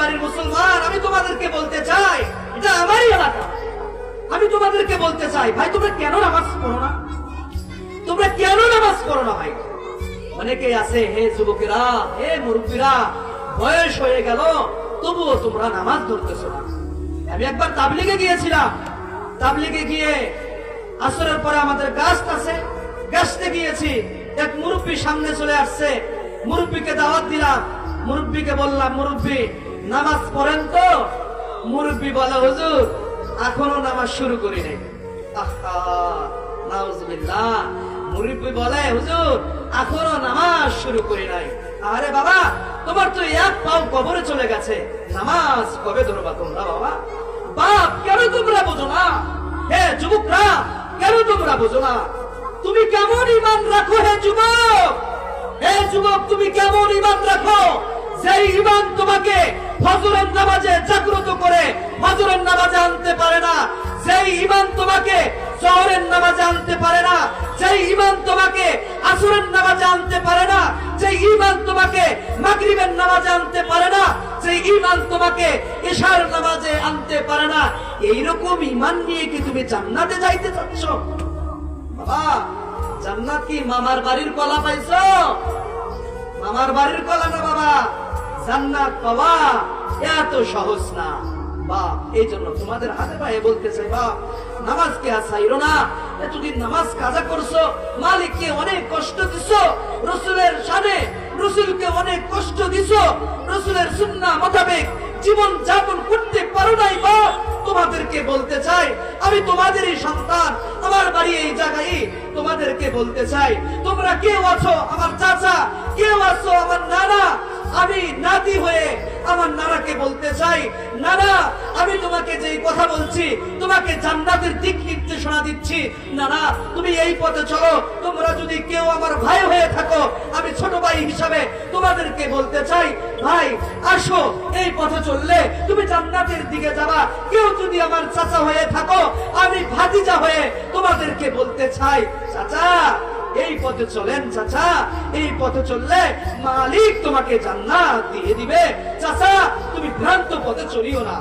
বাড়ির মুসলমান, আমি তোমাদেরকে বলতে চাই, এটা আমারই এলাকা। আমি তোমাদেরকে বলতে চাই, ভাই, তোমরা কেন নামাজ পড়ো না? তোমরা কেন নামাজ পড়ো না, ভাই? অনেকে আছে, হে যুবকেরা, হে মুরব্বীরা, বয়স হয়ে গেল, তবুও তোমরা নামাজ ধরতেছো না। আমি একবার তাবলিগে গিয়েছিলাম। তাবলিগে গিয়ে আসরের পরে আমাদের গাছ আছে, গাছতে গিয়েছি। এক মুরব্বী সামনে চলে আসছে। মুরব্বীকে দাওয়াত দিলাম। মুরব্বীকে বললাম, মুরব্বী নামাজ পড়েন তো? মুরব্বী বলে, হুজুর, এখনও নামাজ শুরু করি নাই। মুরব্বী বলে, হুজুর, এখনও নামাজ শুরু করি নাই। আরে বাবা, তোমার তো এক পাও কবরে চলে গেছে। নামাজ কবে ধরবা তোমরা বাবা? বাপ, কেন তোমরা বোঝো না? হে যুবকরা, কেন তোমরা বোঝো না? তুমি কেমন ইমান রাখো, হে যুবক? হে যুবক, তুমি কেমন ইমান রাখো? সেই ইমান তোমাকে ফজরের নামাজে জাগ্রত করে ফজরের নামাজে আনতে পারে না। সেই ইমান তোমাকে শহরের নামাজে আনতে পারে না। সেই ইমান তোমাকে আসরের নামাজে আনতে পারে না। সেই ইমান তোমাকে মাগরিবের নামাজে আনতে পারে না। সেই ইমান তোমাকে ইশার নামাজে আনতে পারে না। এইরকম ইমান নিয়ে কি তুমি জান্নাতে যাইতে চাচ্ছ? বাবা, জান্নাত কি মামার বাড়ির কলা পাইছো? মামার বাড়ির কলা না বাবা? জান্নাত পাওয়া এত সহজ না। বা এই জন্য তোমাদের হাতে পায়ে বলতে চাই বা নামাজকে আসাইরো না। এতদিন নামাজ কাজা করছ অনেক কষ্ট দিছো, রসুলের সামনে অনেক কষ্ট দিছো, রসুলের সুন্না মোতাবেক জীবন যাপন করতে পারো নাই বা তোমাদেরকে বলতে চাই, আমি তোমাদেরই সন্তান, আমার বাড়ি এই জায়গায় তোমাদেরকে বলতে চাই, তোমরা কেউ আছো আমার চাচা, কেউ আছো আমার নানা আমি নাতি হয়ে আমার নানাকে বলতে চাই, নানা, আমি তোমাকে যেই কথা বলছি, তোমাকে জান্নাতের দিক নির্দেশনা দিচ্ছি। নানা, তুমি এই পথে চলো, তোমরা যদি কেউ আমার ভাই হয়ে থাকো, আমি ছোট ভাই হিসাবে তোমাদেরকে বলতে চাই, ভাই, আসো, এই পথে চললে তুমি জান্নাতের দিকে যাবা। কেউ যদি আমার চাচা হয়ে থাকো, আমি ভাতিজা হয়ে তোমাদেরকে বলতে চাই। চাচা এই পথে চলেন চাচা, এই পথে চললে মালিক তোমাকে জান্নাত দিয়ে দিবে। চাচা, তুমি ভ্রান্ত পথে চলিও না।